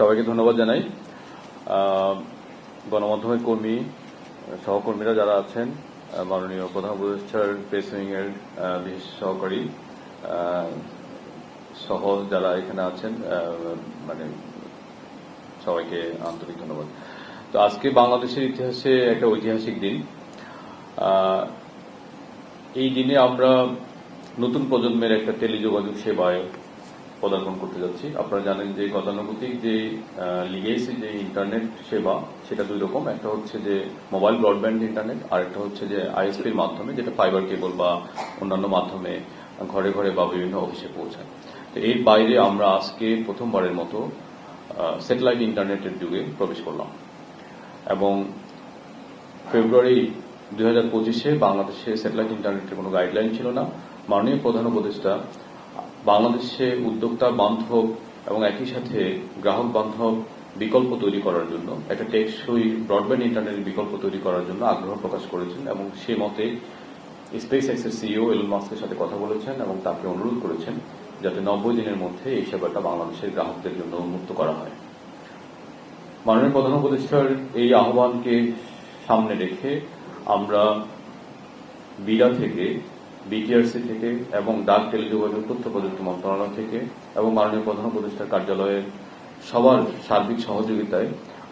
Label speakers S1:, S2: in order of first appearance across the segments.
S1: সবাইকে ধন্যবাদ জানাই। গণমাধ্যমের কর্মী, সহকর্মীরা যারা আছেন মাননীয় প্রধান উপদেষ্টার প্রেস উইং এর বিশেষ সহকারী সহ যারা এখানে আছেন মানে সবাইকে আন্তরিক ধন্যবাদ। তো আজকে বাংলাদেশের ইতিহাসে একটা ঐতিহাসিক দিন। এই দিনে আমরা নতুন প্রজন্মের একটা টেলিযোগাযোগ সেবায় পদার্পণ করতে যাচ্ছি। আপনারা জানেন যে গতানুগতিক যে লিগেসি, যে ইন্টারনেট সেবা, সেটা দুই রকম। একটা হচ্ছে যে মোবাইল ব্রডব্যান্ড ইন্টারনেট আর একটা হচ্ছে যে আইএসপির মাধ্যমে, যেটা ফাইবার কেবল বা অন্যান্য মাধ্যমে ঘরে ঘরে বা বিভিন্ন অফিসে পৌঁছায়। তো এর বাইরে আমরা আজকে প্রথমবারের মতো স্যাটেলাইট ইন্টারনেটের যুগে প্রবেশ করলাম। এবং ফেব্রুয়ারি দুই হাজার পঁচিশে বাংলাদেশে স্যাটেলাইট ইন্টারনেটের কোনো গাইডলাইন ছিল না। মাননীয় প্রধান উপদেষ্টা বাংলাদেশে উদ্যোক্তা বান্ধব এবং একই সাথে গ্রাহক বান্ধব বিকল্প তৈরি করার জন্য, একটা টেকসই ব্রডব্যান্ড ইন্টারনেটের বিকল্প তৈরি করার জন্য আগ্রহ প্রকাশ করেছেন এবং সে মতে স্পেস এক্সের সিইও এলন মাস্কের সাথে কথা বলেছেন এবং তাকে অনুরোধ করেছেন যাতে নব্বই দিনের মধ্যে এই সেবাটা বাংলাদেশের গ্রাহকদের জন্য উন্মুক্ত করা হয়। মাননীয় প্রধান উপদেষ্টার এই আহ্বানকে সামনে রেখে আমরা বিডা থেকে বিটিআরসি থেকে এবং ডাক টেলিযোগাযোগ তথ্য প্রযুক্তি মন্ত্রণালয় থেকে এবং মাননীয় প্রধান উপদেষ্টার কার্যালয়ের সবার সার্বিক সহযোগিতায়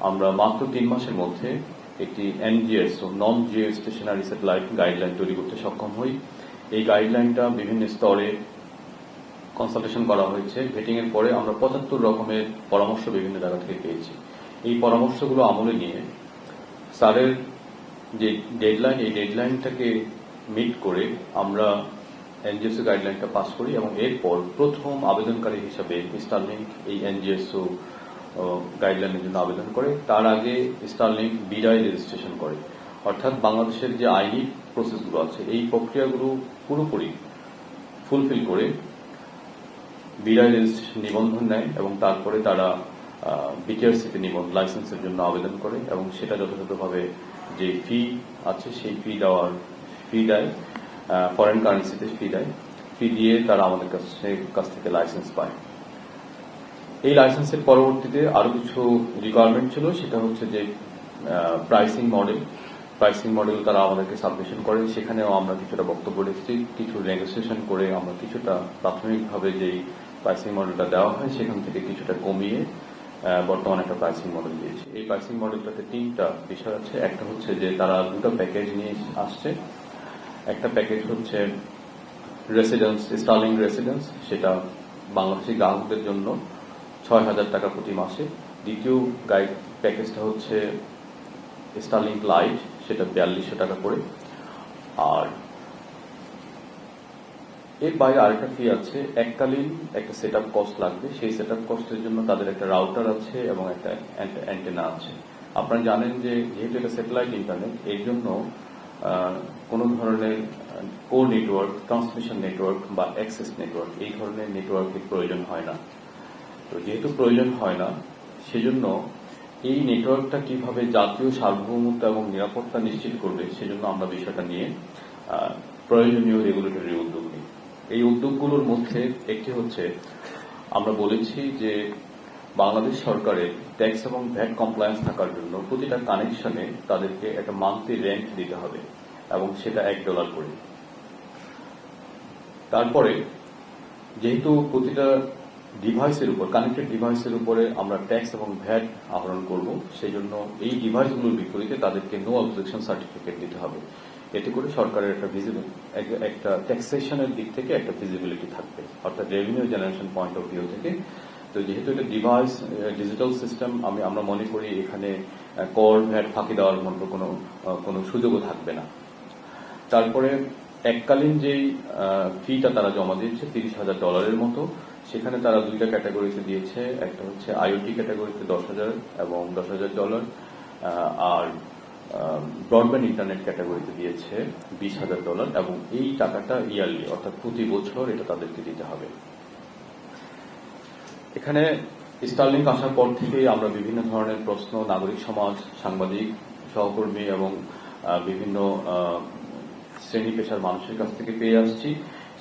S1: আমরা মাত্র তিন মাসের মধ্যে একটি NGS non geostationary satellite guideline তৈরি করতে সক্ষম হই। এই গাইডলাইনটা বিভিন্ন স্তরে কনসালটেশন করা হয়েছে। ভেটিং এর পরে আমরা পঁচাত্তর রকমের পরামর্শ বিভিন্ন জায়গা থেকে পেয়েছি। এই পরামর্শগুলো আমলে নিয়ে স্যারের যে ডেডলাইন, এই ডেডলাইনটাকে মিট করে আমরা এনজিএসও গাইডলাইনটা পাস করি এবং এরপর প্রথম আবেদনকারী হিসাবে স্টারলিংক এই এনজিএসও গাইডলাইনের জন্য আবেদন করে। তার আগে স্টারলিংক বিডাই রেজিস্ট্রেশন করে। অর্থাৎ বাংলাদেশের যে আইনি প্রসেসগুলো আছে, এই প্রক্রিয়াগুলো পুরোপুরি ফুলফিল করে বিডাই রেজিস্ট্রেশন নিবন্ধন নেয় এবং তারপরে তারা বিটিআরসিতে নিবন্ধন লাইসেন্সের জন্য আবেদন করে এবং সেটা যথাযথভাবে যে ফি আছে, সেই ফি দেওয়ার ফি দেয় ফরেন কারেন্সিতে ফি দেয়। ফি দিয়ে তারা আমাদের কাছে কাছ থেকে লাইসেন্স পায়। এই লাইসেন্সের পরবর্তীতে আরও কিছু রিকোয়ারমেন্ট ছিল, সেটা হচ্ছে যে প্রাইসিং মডেল প্রাইসিং মডেল তারা আমাদেরকে সাবমিশন করে। সেখানেও আমরা কিছুটা বক্তব্য রেখেছি। কিছু নেগোসিয়েশন করে আমরা কিছুটা প্রাথমিকভাবে যেই প্রাইসিং মডেলটা দেওয়া হয়, সেখান থেকে কিছুটা কমিয়ে বর্তমানে একটা প্রাইসিং মডেল দিয়েছে। এই প্রাইসিং মডেলটাতে তিনটা বিষয় আছে। একটা হচ্ছে যে, তারা দুটো প্যাকেজ নিয়ে আসছে। একটা প্যাকেজ হচ্ছে রেসিডেন্স স্টার্লিং রেসিডেন্স সেটা বাংলাদেশি গ্রাহকদের জন্য ছয় হাজার টাকা প্রতি মাসে। দ্বিতীয় গাইড প্যাকেজটা হচ্ছে স্টার্লিং লাইট সেটা বিয়াল্লিশশো টাকা করে। আর এর বাইরে আরেকটা ফি আছে, এককালীন একটা সেট কস্ট লাগবে। সেই সেট কস্টের জন্য তাদের একটা রাউটার আছে এবং একটা অ্যান্টেনা আছে। আপনারা জানেন যে যেহেতু এটা স্যাটেলাইট ইন্টারনেট এর জন্য কোনো ধরনের কো নেটওয়ার্ক ট্রান্সমিশন নেটওয়ার্ক বা অ্যাক্সেস নেটওয়ার্ক এই ধরনের নেটওয়ার্কের প্রয়োজন হয় না। তো যেহেতু প্রয়োজন হয় না, সেজন্য এই নেটওয়ার্কটা কীভাবে জাতীয় সার্বভৌমত্ব এবং নিরাপত্তা নিশ্চিত করবে, সেজন্য আমরা বিষয়টা নিয়ে প্রয়োজনীয় রেগুলেটরি উদ্যোগ নিই। এই উদ্যোগগুলোর মধ্যে একটি হচ্ছে, আমরা বলেছি যে বাংলাদেশ সরকারের ট্যাক্স এবং ভ্যাট কমপ্লায়েন্স থাকার জন্য প্রতিটা কানেকশনে তাদেরকে একটা মান্থলি রেন্ট দিতে হবে এবং সেটা এক ডলার করে। তারপরে যেহেতু প্রতিটা ডিভাইসের উপর কানেক্টেড ডিভাইসের উপরে আমরা ট্যাক্স এবং ভ্যাট আহরণ করব সেই জন্য এই ডিভাইসগুলোর বিপরীতে তাদেরকে নো অবজেকশন সার্টিফিকেট দিতে হবে। এতে করে সরকারের একটা একটা ট্যাক্সেশনের দিক থেকে একটা ভিজিবিলিটি থাকবে, অর্থাৎ revenue generation point of view থেকে তো যেহেতু এটা ডিভাইস ডিজিটাল সিস্টেম আমি, আমরা মনে করি এখানে কর ভ্যাট ফাঁকি দেওয়ার মতো কোনো কোনো সুযোগও থাকবে না। তারপরে এককালীন যেই ফিটা তারা জমা দিয়েছে, তিরিশ হাজার ডলারের মতো, সেখানে তারা দুইটা ক্যাটাগরিতে দিয়েছে। একটা হচ্ছে আইওটি ক্যাটাগরিতে দশ হাজার এবং দশ হাজার ডলার আর ব্রডব্যান্ড ইন্টারনেট ক্যাটাগরিতে দিয়েছে বিশ হাজার ডলার এবং এই টাকাটা ইয়ারলি অর্থাৎ প্রতি বছর এটা তাদেরকে দিতে হবে। এখানে স্টারলিংক আসার পর থেকেই আমরা বিভিন্ন ধরনের প্রশ্ন, নাগরিক সমাজ, সাংবাদিক, সহকর্মী এবং বিভিন্ন শ্রেণি পেশার মানুষের কাছ থেকে পেয়ে আসছি।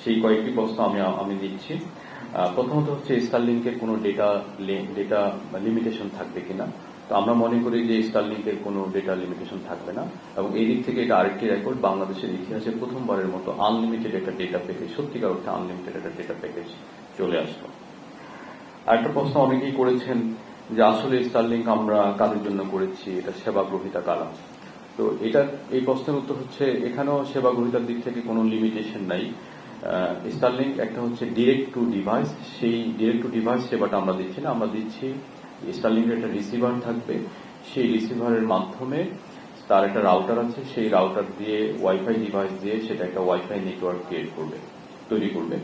S1: সেই কয়েকটি প্রশ্ন আমি আমি দিচ্ছি। প্রথমত হচ্ছে স্টারলিংকের কোনো ডেটা ডেটা লিমিটেশন থাকবে কিনা? তো আমরা মনে করি যে স্টারলিংকের কোনো ডেটা লিমিটেশন থাকবে না। এবং এই দিক থেকে এটা আরেকটি রেকর্ড বাংলাদেশের ইতিহাসে প্রথমবারের মতো আনলিমিটেড একটা ডেটা প্যাকেজ সত্যিকার অর্থে আনলিমিটেড একটা ডেটা প্যাকেজ চলে আসলো। আরেকটা প্রশ্ন অনেকেই করেছেন যে আসলে স্টারলিংক আমরা কাদের জন্য করেছি? এটা সেবা গ্রহিতা কারা? তো এটা, এই প্রশ্নের উত্তর হচ্ছে এখানেও সেবা গ্রহিতার দিক থেকে কোনো লিমিটেশন নাই। স্টারলিংক একটা হচ্ছে ডিরেক্ট টু ডিভাইস সেই ডিরেক্ট টু ডিভাইস সেবাটা আমরা দিচ্ছি না। আমরা দিচ্ছি স্টারলিংকের একটা রিসিভার থাকবে। সেই রিসিভারের মাধ্যমে তার একটা রাউটার আছে। সেই রাউটার দিয়ে ওয়াইফাই ডিভাইস দিয়ে সেটা একটা ওয়াইফাই নেটওয়ার্ক ক্রিয়েট করবে, তৈরি করবে।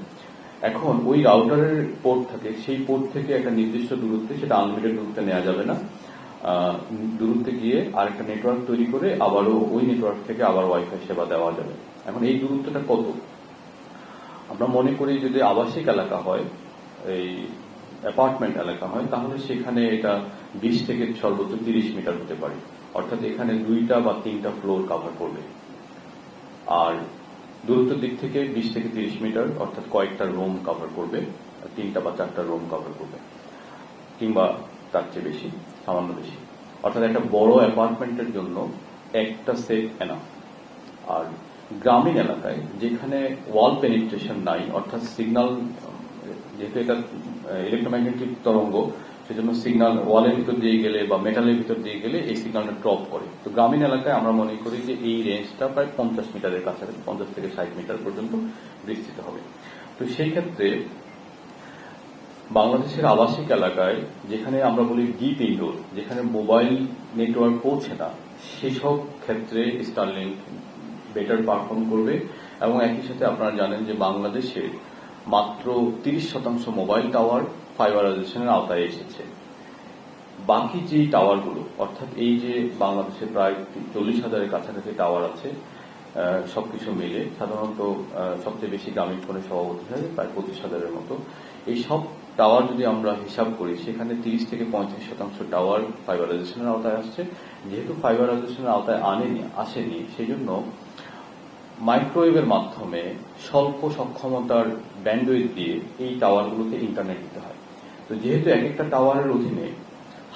S1: এখন ওই রাউটারের পোর্ট থাকে, সেই পোর্ট থেকে একটা নির্দিষ্ট দূরত্বে সেটা আনলিমিটেড দূরত্বে নেওয়া যাবে না। দূরত্বে গিয়ে আরেকটা নেটওয়ার্ক তৈরি করে আবারও ওই নেটওয়ার্ক থেকে আবার ওয়াইফাই সেবা দেওয়া যাবে। এখন এই দূরত্বটা কত? আমরা মনে করি যদি আবাসিক এলাকা হয়, এই অ্যাপার্টমেন্ট এলাকা হয়, তাহলে সেখানে এটা বিশ থেকে সর্বোচ্চ তিরিশ মিটার হতে পারে। অর্থাৎ এখানে দুইটা বা তিনটা ফ্লোর কাভার করবে। আর দূরত্বের দিক থেকে বিশ থেকে তিরিশ মিটার, অর্থাৎ কয়েকটা রোম কভার করবে তিনটা বা চারটা রোম কভার করবে, কিংবা তার চেয়ে বেশি, সামান্য বেশি। অর্থাৎ একটা বড় অ্যাপার্টমেন্টের জন্য একটা সেট এনাফ আর গ্রামীণ এলাকায়, যেখানে ওয়াল পেনিট্রেশন নাই, অর্থাৎ সিগন্যাল যেহেতু এটা ইলেকট্রোম্যাগনেটিক তরঙ্গ সেজন্য সিগন্যাল ওয়ালের ভিতর দিয়ে গেলে বা মেটালের ভিতর দিয়ে গেলে এই সিগন্যালটা ড্রপ করে। তো গ্রামীণ এলাকায় আমরা মনে করি যে এই রেঞ্জটা প্রায় পঞ্চাশ মিটারের কাছাকাছি, পঞ্চাশ থেকে ষাট মিটার পর্যন্ত বিস্তৃত হবে। তো সেই ক্ষেত্রে বাংলাদেশের আবাসিক এলাকায় যেখানে আমরা বলি ডিপ ইনডোর যেখানে মোবাইল নেটওয়ার্ক পৌঁছে না, সেসব ক্ষেত্রে স্টারলিংক বেটার পারফর্ম করবে এবং একই সাথে আপনারা জানেন যে বাংলাদেশে মাত্র তিরিশ শতাংশ মোবাইল টাওয়ার ফাইবারাইজেশনের আওতায় এসেছে। বাকি যে টাওয়ারগুলো, অর্থাৎ এই যে বাংলাদেশে প্রায় চল্লিশ হাজারের কাছাকাছি টাওয়ার আছে সবকিছু মিলে সাধারণত সবচেয়ে বেশি গ্রামীণ ফোনে সভাপতি হয় প্রায় পঁচিশ হাজারের মতো। এই সব টাওয়ার যদি আমরা হিসাব করি, সেখানে তিরিশ থেকে পঁয়ত্রিশ শতাংশ টাওয়ার ফাইবারাইজেশনের আওতায় আসছে। যেহেতু ফাইবারাইজেশনের আওতায় আনেনি, আসেনি সেই জন্য মাইক্রোওয়েভের মাধ্যমে স্বল্প সক্ষমতার ব্যান্ডউইথ দিয়ে এই টাওয়ারগুলোকে ইন্টারনেট দিতে হয়। তো যেহেতু এক একটা টাওয়ারের অধীনে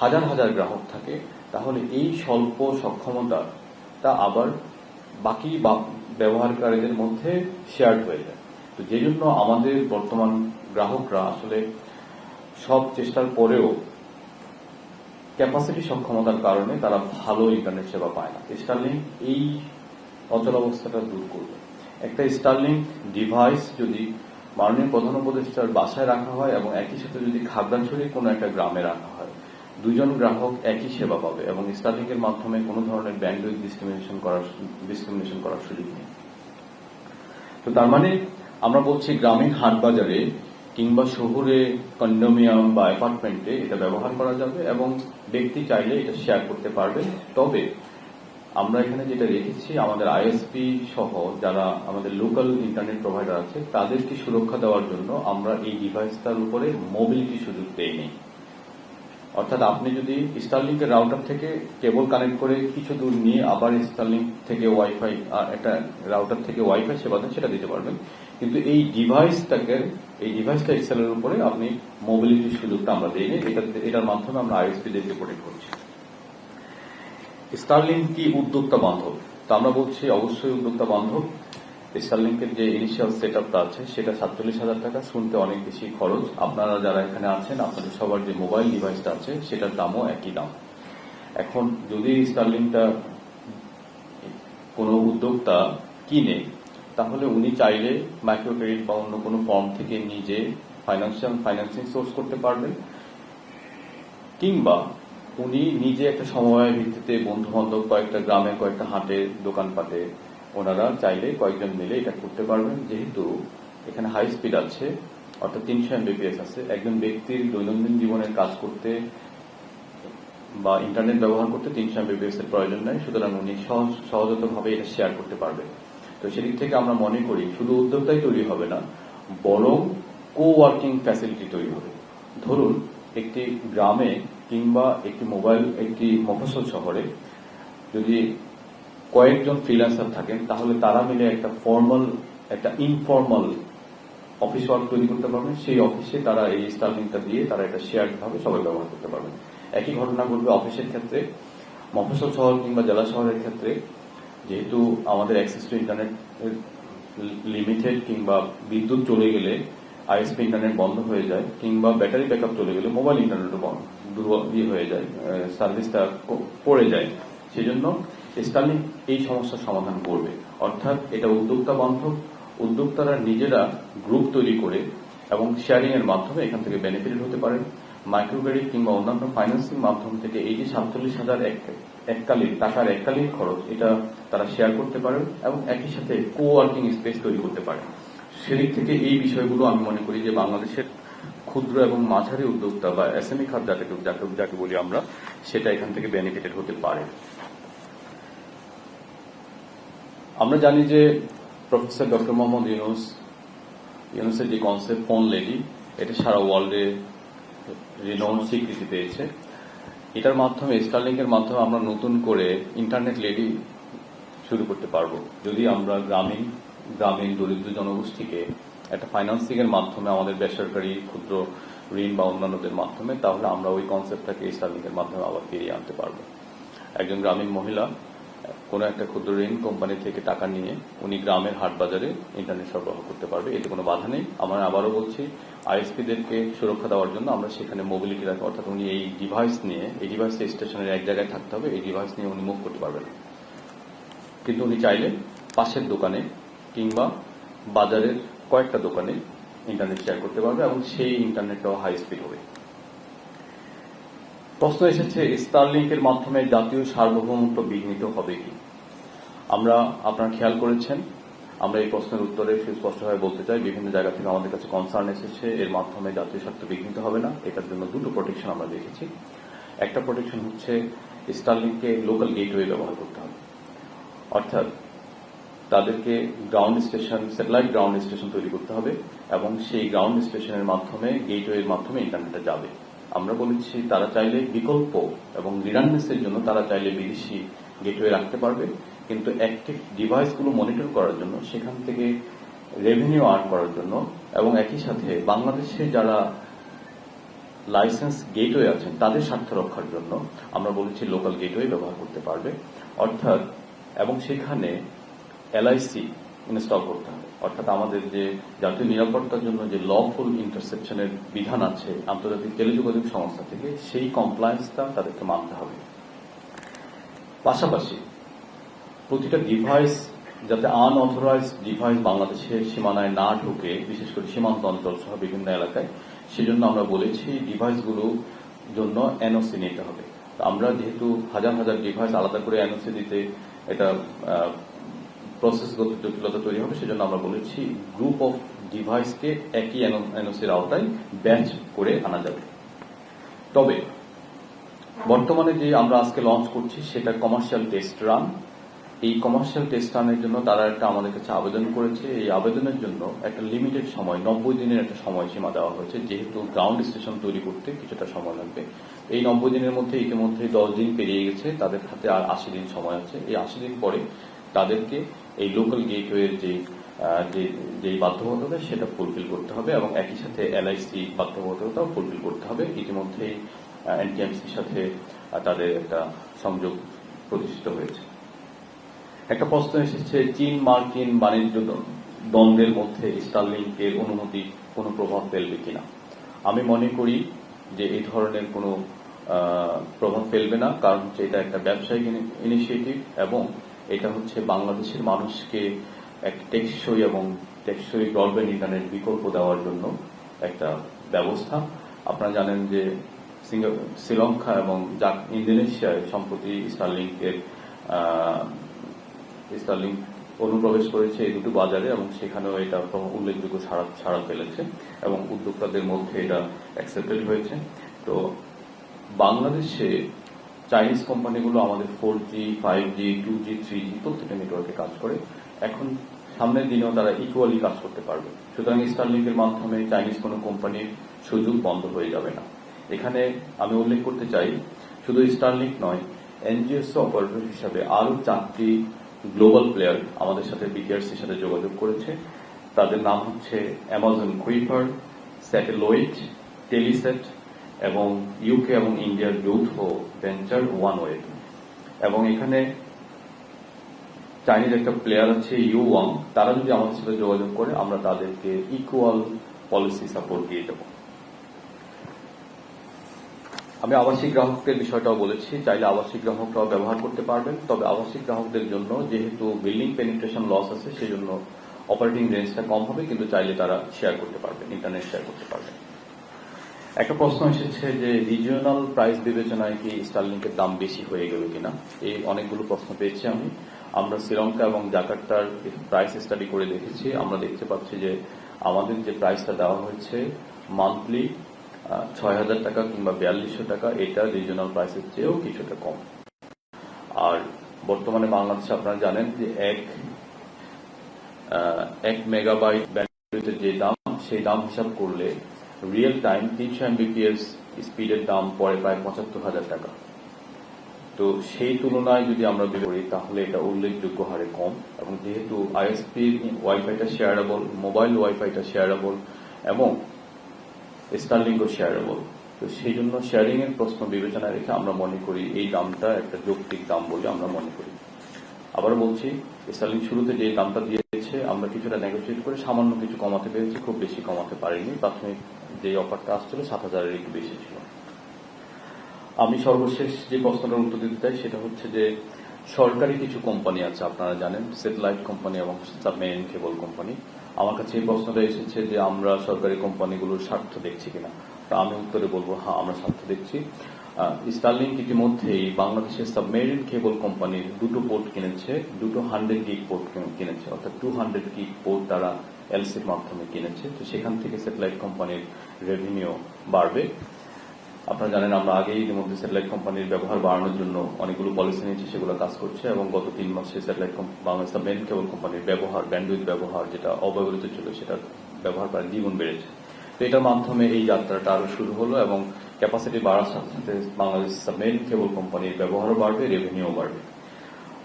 S1: হাজার হাজার গ্রাহক থাকে, তাহলে এই স্বল্প সক্ষমতা তা আবার বাকি ব্যবহারকারীদের মধ্যে শেয়ার হয়ে যায়। তো যে জন্য আমাদের বর্তমান গ্রাহকরা আসলে সব চেষ্টার পরেও ক্যাপাসিটি সক্ষমতার কারণে তারা ভালো ইন্টারনেট সেবা পায় না। স্টারলিংক এই অচল অবস্থাটা দূর করবে। একটা স্টারলিংক ডিভাইস যদি মাননীয় প্রধান উপদেষ্টার বাসায় রাখা হয় এবং একই সাথে যদি খাগড়াছড়ি কোনো একটা গ্রামে রাখা হয়, দুজন গ্রাহক একই সেবা পাবে এবং স্টারলিংকের মাধ্যমে কোনো ধরনের ব্যান্ডউইথ ডিসক্রিমিনেশন করার ডিসক্রিমিনেশন করার সুযোগ নেই। তো তার মানে আমরা বলছি গ্রামীণ হাট বাজারে কিংবা শহরে কন্ডোমিয়াম বা অ্যাপার্টমেন্টে এটা ব্যবহার করা যাবে এবং ব্যক্তি চাইলে এটা শেয়ার করতে পারবে। তবে আমরা এখানে যেটা রেখেছি আমাদের আইএসপি সহ যারা আমাদের লোকাল ইন্টারনেট প্রোভাইডার আছে, তাদেরকে সুরক্ষা দেওয়ার জন্য আমরা এই ডিভাইসটার উপরে মোবিলিটি সুযোগ নেই। অর্থাৎ আপনি যদি স্টারলিংকের রাউটার থেকে কেবল কানেক্ট করে কিছু দূর নিয়ে আবার স্টারলিংক থেকে ওয়াইফাই একটা রাউটার থেকে ওয়াইফাই সেবা দেন, সেটা দিতে পারবেন। কিন্তু এই ডিভাইসটাকে এই ডিভাইসটা এক্সেলের উপরে আপনি মোবিলিটির সুযোগটা আমরা দিইনি এটা এটার মাধ্যমে আমরা আইএসপি দেরকে প্রোটেক্ট করছি। স্টারলিংক কি উদ্যোক্তা বান্ধব। তা আমরা বলছি অবশ্যই উদ্যোক্তা বান্ধব। স্টারলিংকের যে ইনিশিয়াল সেট আপটা আছে, সেটা সাতচল্লিশ হাজার টাকা, শুনতে অনেক বেশি খরচ। আপনারা যারা এখানে আছেন, আপনাদের সবার যে মোবাইল ডিভাইসটা আছে, সেটার দামও একই দাম। এখন যদি স্টারলিংকটা কোনো উদ্যোক্তা কিনে, তাহলে উনি চাইলে মাইক্রো ক্রেডিট বা অন্য কোনো ফর্ম থেকে নিজে ফাইন্যান্সিয়াল ফাইন্যান্সিং সোর্স করতে পারবেন। কিংবা উনি নিজে একটা সমবায় ভিত্তিতে বন্ধু বান্ধব কয়েকটা গ্রামে কয়েকটা হাটে দোকানপাটে ওনারা চাইলে কয়েকজন মিলে এটা করতে পারবেন। যেহেতু এখানে হাই স্পিড আছে, অর্থাৎ তিনশো এমবিপিএস আছে। একজন ব্যক্তির দৈনন্দিন জীবনের কাজ করতে বা ইন্টারনেট ব্যবহার করতে তিনশো এমবিপিএস এর প্রয়োজন নেই। সুতরাং উনি সহজ, সহজতভাবে এটা শেয়ার করতে পারবে। তো সেদিক থেকে আমরা মনে করি শুধু উদ্যোক্তাই তৈরি হবে না, বরং কো ওয়ার্কিং ফ্যাসিলিটি তৈরি হবে। ধরুন, একটি গ্রামে কিংবা একটি মোবাইল, একটি মফস্বল শহরে যদি কয়েকজন ফ্রিল্যান্সার থাকেন, তাহলে তারা মিলে একটা ফর্মাল একটা ইনফর্মাল অফিস ওয়ার্ক তৈরি করতে পারবেন। সেই অফিসে তারা এই স্টার্লিংটা দিয়ে তারা এটা শেয়ার ভাবে সবাই ব্যবহার করতে পারবেন। একই ঘটনা ঘটবে অফিসের ক্ষেত্রে, মফস্বল শহর কিংবা জেলা শহরের ক্ষেত্রে। যেহেতু আমাদের অ্যাক্সেস টু ইন্টারনেট লিমিটেড কিংবা বিদ্যুৎ চলে গেলে আইএসপি ইন্টারনেট বন্ধ হয়ে যায় কিংবা ব্যাটারি ব্যাকআপ চলে গেলে মোবাইল ইন্টারনেটও বন্ধ দুর্বল ইয়ে হয়ে যায় সার্ভিসটা পড়ে যায়। সেজন্য স্টার্লিং এই সমস্যার সমাধান করবে। অর্থাৎ এটা উদ্যোক্তা বান্ধব, উদ্যোক্তারা নিজেরা গ্রুপ তৈরি করে এবং শেয়ারিং এর মাধ্যমে এখান থেকে বেনিফিটেড হতে পারেন। মাইক্রো ক্রেডিট কিংবা অন্যান্য ফাইন্যান্সিং মাধ্যম থেকে এই যে সাতচল্লিশ হাজার এককালীন, টাকার এককালীন খরচ, এটা তারা শেয়ার করতে পারেন এবং একই সাথে কো ওয়ার্কিং স্পেস তৈরি করতে পারেন। সেদিক থেকে এই বিষয়গুলো আমি মনে করি যে বাংলাদেশের ক্ষুদ্র এবং মাঝারি উদ্যোক্তা বা এসএমই খাত যাকে যাকে বলি আমরা, সেটা এখান থেকে বেনিফিটেড হতে পারে। আমরা জানি যে প্রফেসর ডক্টর মোহাম্মদ ইউনুস ইউনুসের যে কনসেপ্ট ফোন লেডি এটা সারা ওয়ার্ল্ডে রিনাউন্ড স্বীকৃতি পেয়েছে। এটার মাধ্যমে স্টারলিংকের মাধ্যমে আমরা নতুন করে ইন্টারনেট লেডি শুরু করতে পারব। যদি আমরা গ্রামীণ গ্রামীণ দরিদ্র জনগোষ্ঠীকে একটা ফাইন্যান্সিং এর মাধ্যমে আমাদের বেসরকারি ক্ষুদ্র ঋণ বা অন্যান্যদের মাধ্যমে, তাহলে আমরা ওই কনসেপ্টটাকে স্টারলিং এর মাধ্যমে আবার ফিরিয়ে আনতে পারব। একজন গ্রামীণ মহিলা, কোনো একটা ক্ষুদ্র ঋণ কোম্পানি থেকে টাকা নিয়ে উনি গ্রামের হাট বাজারে ইন্টারনেট সরবরাহ করতে পারবে, এতে কোনো বাধা নেই। আমরা আবারও বলছি, আইএসপিদেরকে সুরক্ষা দেওয়ার জন্য আমরা সেখানে মোবিলিটি রাখি, অর্থাৎ উনি এই ডিভাইস নিয়ে, এই ডিভাইস স্টেশনের এক জায়গায় থাকতে হবে, এই ডিভাইস নিয়ে উনি মুভ করতে পারবেন কিন্তু উনি চাইলে পাশের দোকানে কিংবা বাজারের কয়েকটা দোকানে ইন্টারনেট শেয়ার করতে পারবে এবং সেই ইন্টারনেটটাও হাই স্পিড হবে। প্রশ্ন এসেছে স্টারলিংকের মাধ্যমে জাতীয় সার্বভৌমত্ব বিঘ্নিত হবে কি? আমরা, আপনারা খেয়াল করেছেন, আমরা এই প্রশ্নের উত্তরে সুস্পষ্টভাবে বলতে চাই, বিভিন্ন জায়গা থেকে আমাদের কাছে কনসার্ন এসেছে, এর মাধ্যমে জাতীয় স্বার্থ বিঘ্নিত হবে না, এটার জন্য দুটো প্রোটেকশন আমরা দেখেছি। একটা প্রোটেকশন হচ্ছে স্টারলিংকে লোকাল গেটওয়ে ব্যবহার করতে হবে। অর্থাৎ তাদেরকে ground station satellite ground station তৈরি করতে হবে এবং সেই গ্রাউন্ড স্টেশনের মাধ্যমে গেটওয়ের মাধ্যমে ইন্টারনেটে যাবে। আমরা বলেছি তারা চাইলে বিকল্প এবং রিডান্ডেন্সের জন্য তারা চাইলে বিদেশি গেটওয়ে রাখতে পারবে, কিন্তু অ্যাক্টিভ ডিভাইসগুলো মনিটর করার জন্য, সেখান থেকে রেভিনিউ আর্ন করার জন্য এবং একই সাথে বাংলাদেশে যারা লাইসেন্স গেটওয়ে আছেন, তাদের স্বার্থ রক্ষার জন্য আমরা বলেছি লোকাল গেটওয়ে ব্যবহার করতে পারবে। অর্থাৎ, এবং সেখানে এলআইসি ইনস্টল করতে হবে। অর্থাৎ আমাদের যে জাতীয় নিরাপত্তার জন্য যে লফুল ইন্টারসেপশনের বিধান আছে, আন্তর্জাতিক টেলিযোগাযোগ সংস্থা থেকে, সেই কমপ্লায়েন্সটা তাদেরকে মানতে হবে। পাশাপাশি প্রতিটা ডিভাইস যাতে আনঅথরাইজ ডিভাইস বাংলাদেশের সীমানায় না ঢুকে, বিশেষ করে সীমান্ত অঞ্চল সহ বিভিন্ন এলাকায়, সেজন্য আমরা বলেছি ডিভাইসগুলো জন্য এনওসি নিতে হবে। আমরা যেহেতু হাজার হাজার ডিভাইস আলাদা করে এনওসি দিতে এটা প্রসেসগত জটিলতা তৈরি হবে, সেজন্য আমরা বলেছি গ্রুপ অফ ডিভাইসকে একই এনওসির আওতায় ব্যাচ করে আনা যাবে। তবে, বর্তমানে যে আমরা আজকে লঞ্চ করছি, সেটা কমার্শিয়াল টেস্ট রান এই কমার্শিয়াল টেস্ট রানের জন্য তারা একটা আমাদের কাছে আবেদন করেছে। এই আবেদনের জন্য একটা লিমিটেড সময়, নব্বই দিনের একটা সময়সীমা দেওয়া হয়েছে, যেহেতু গ্রাউন্ড স্টেশন তৈরি করতে কিছুটা সময় লাগবে। এই নব্বই দিনের মধ্যে ইতিমধ্যে দশ দিন পেরিয়ে গেছে, তাদের হাতে আর আশি দিন সময় আছে। এই আশি দিন পরে তাদেরকে এই লোকাল গেটওয়ের যে যে বাধ্যবাধকতা, সেটা ফুলফিল করতে হবে এবং একই সাথে এলআইসি বাধ্যবাধকতাও ফুলফিল করতে হবে। ইতিমধ্যেই এনটিএমসির সাথে তাদের একটা সংযোগ প্রতিষ্ঠিত হয়েছে। একটা প্রশ্ন এসেছে, চীন মার্কিন বাণিজ্য দ্বন্দ্বের মধ্যে স্টারলিংকের অনুমতি কোনো প্রভাব ফেলবে কিনা? আমি মনে করি যে এই ধরনের কোনো প্রভাব ফেলবে না, কারণ হচ্ছে এটা একটা ব্যবসায়িক ইনিশিয়েটিভ এবং এটা হচ্ছে বাংলাদেশের মানুষকে এক টেকসই এবং টেকসই ব্রডব্যান্ড ইন্টারনেট বিকল্প দেওয়ার জন্য একটা ব্যবস্থা। আপনারা জানেন যে শ্রীলঙ্কা এবং ইন্দোনেশিয়ায় সম্প্রতি স্টারলিংকের স্টারলিংক অনুপ্রবেশ করেছে এই দুটো বাজারে এবং সেখানেও এটা উল্লেখযোগ্য সাড়া ছাড়া ফেলেছে এবং উদ্যোক্তাদের মধ্যে এটা অ্যাকসেপ্টেড হয়েছে। তো বাংলাদেশে চাইনিজ কোম্পানিগুলো আমাদের four G five G two G three G প্রত্যেকটা নেটওয়ার্কে কাজ করে। এখন সামনের দিনেও তারা ইকুয়ালি কাজ করতে পারবে। সুতরাং স্টারলিংকের মাধ্যমে চাইনিজ কোনো কোম্পানির সুযোগ বন্ধ হয়ে যাবে না। এখানে আমি উল্লেখ করতে চাই, শুধু স্টারলিংক নয় এনজিএস অপারেটর হিসাবে আরও চারটি গ্লোবাল প্লেয়ার আমাদের সাথে বিটিআরসির সাথে যোগাযোগ করেছে। তাদের নাম হচ্ছে অ্যামাজন কুইপার স্যাটেলয়েট টেলিসেট এবং ইউকে এবং ইন্ডিয়ার যৌথ ভেঞ্চার ওয়ানওয়ে এবং এখানে চাইনিজ একটা প্লেয়ার আছে ইউ ওয়াং তারা যদি আমাদের সাথে যোগাযোগ করে, আমরা তাদেরকে ইকুয়াল পলিসি সাপোর্ট দিয়ে দেবো। আমি আবাসিক গ্রাহকদের বিষয়টাও বলেছি, চাইলে আবাসিক গ্রাহকরাও ব্যবহার করতে পারবেন। তবে আবাসিক গ্রাহকদের জন্য যেহেতু বিল্ডিং পেনিট্রেশন লস আছে সেই জন্য অপারেটিং রেঞ্জটা কম হবে, কিন্তু চাইলে তারা শেয়ার করতে পারবেন ইন্টারনেট শেয়ার করতে পারবেন। একটা প্রশ্ন এসেছে যে রিজিওনাল প্রাইস বিবেচনায় কি স্টারলিংকের দাম বেশি হয়ে গেল কিনা? এই অনেকগুলো প্রশ্ন পেয়েছি আমি। আমরা শ্রীলঙ্কা এবং জাকার্তার প্রাইস স্টাডি করে দেখেছি। আমরা দেখতে পাচ্ছি যে আমাদের যে প্রাইসটা দেওয়া হয়েছে মান্থলি ছয় হাজার টাকা কিংবা বিয়াল্লিশশো টাকা, এটা রিজিওনাল প্রাইসের চেয়েও কিছুটা কম। আর বর্তমানে বাংলাদেশে আপনারা জানেন যে এক এক মেগাবাইট ব্যান্ডউইথের যে দাম, সেই দাম হিসাব করলে রিয়েল টাইম তিনশো এমবিপিএস স্পিডের দাম পড়ে প্রায় পঁচাত্তর হাজার টাকা। তো সেই তুলনায় যদি আমরা বিবেচনা করি, তাহলে এটা উল্লেখযোগ্য হারে কম। এবং যেহেতু আইএসপি ওয়াইফাইটা শেয়ারেবল মোবাইল ওয়াইফাইটা শেয়ারেবল এবং স্টারলিংও শেয়ারেবল তো সেই জন্য শেয়ারিং এর প্রশ্ন বিবেচনায় রেখে আমরা মনে করি এই দামটা একটা যৌক্তিক দাম বলে আমরা মনে করি। আবার বলছি স্টারলিং শুরুতে যে দামটা দিয়েছে আমরা কিছুটা নেগোসিয়েট করে সামান্য কিছু কমাতে পেরেছি, খুব বেশি কমাতে পারিনি। প্রাথমিক যে অফারটা আসছিল, সাত হাজারের একটু বেশি ছিল। আমি সর্বশেষ যে প্রশ্নটার উত্তর দিতে চাই, সেটা হচ্ছে যে, সরকারি কিছু কোম্পানি আছে, আপনারা জানেন স্যাটেলাইট কোম্পানি এবং সাবমেরিন কেবল কোম্পানি আমার কাছে এই প্রশ্নটা এসেছে যে, আমরা সরকারি কোম্পানিগুলোর স্বার্থ দেখছি কিনা। আমি উত্তরে বলব হ্যাঁ আমরা স্বার্থ দেখছি। স্টারলিংক ইতিমধ্যেই বাংলাদেশের সাবমেরিন কেবল কোম্পানির দুটো পোর্ট কিনেছে, দুটো হান্ড্রেড গিগ পোর্ট কিনেছে, অর্থাৎ টু হান্ড্রেড গিগ পোর্ট তারা এলসির মাধ্যমে কিনেছে। তো সেখান থেকে স্যাটেলাইট কোম্পানির রেভিনিউ বাড়বে। আপনারা জানেন, আমরা আগেই ইতিমধ্যে স্যাটেলাইট কোম্পানির ব্যবহার বাড়ানোর জন্য অনেকগুলো পলিসি নিয়েছি, সেগুলো কাজ করছে এবং গত তিন মাসে স্যাটেলাইট বাংলাদেশ মেন কেবল কোম্পানির ব্যবহার ব্যান্ডউইথ ব্যবহার যেটা অব্যবহৃত ছিল, সেটার ব্যবহার প্রায় দ্বিগুণ বেড়েছে। তো এটার মাধ্যমে এই যাত্রাটা আরও শুরু হলো এবং ক্যাপাসিটি বাড়ার সাথে সাথে বাংলাদেশ মেন কেবল কোম্পানির ব্যবহারও বাড়বে রেভিনিউ বাড়বে।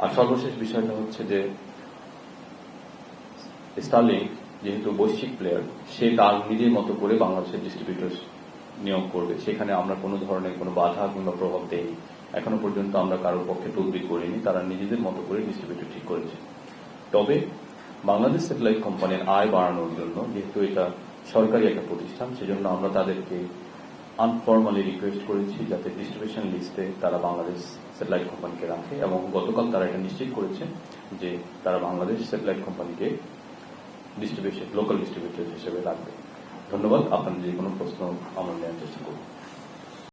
S1: আর সর্বশেষ বিষয়টা হচ্ছে যে স্টারলিং যেহেতু বৈশ্বিক প্লেয়ার সে তার নিজের মতো করে বাংলাদেশের ডিস্ট্রিবিউটর নিয়োগ করবে। সেখানে আমরা কোনো ধরনের কোনো বাধা কিংবা প্রভাব দেই এখনও পর্যন্ত আমরা কারোর পক্ষে তদবির করিনি, তারা নিজেদের মতো করে ডিস্ট্রিবিউটর ঠিক করেছে। তবে বাংলাদেশ স্যাটেলাইট কোম্পানির আয় বাড়ানোর জন্য যেহেতু এটা সরকারি একটা প্রতিষ্ঠান, সেজন্য আমরা তাদেরকে আনফর্মালি রিকোয়েস্ট করেছি যাতে ডিস্ট্রিবিউশন লিস্টে তারা বাংলাদেশ স্যাটেলাইট কোম্পানিকে রাখে এবং গতকাল তারা এটা নিশ্চিত করেছে যে তারা বাংলাদেশ স্যাটেলাইট কোম্পানিকে ডিস্ট্রিবিউশন লোকাল ডিস্ট্রিবিউটর হিসেবে রাখবে। ধন্যবাদ আপনার যে কোনো প্রশ্ন আমরা নেওয়ার চেষ্টা করব।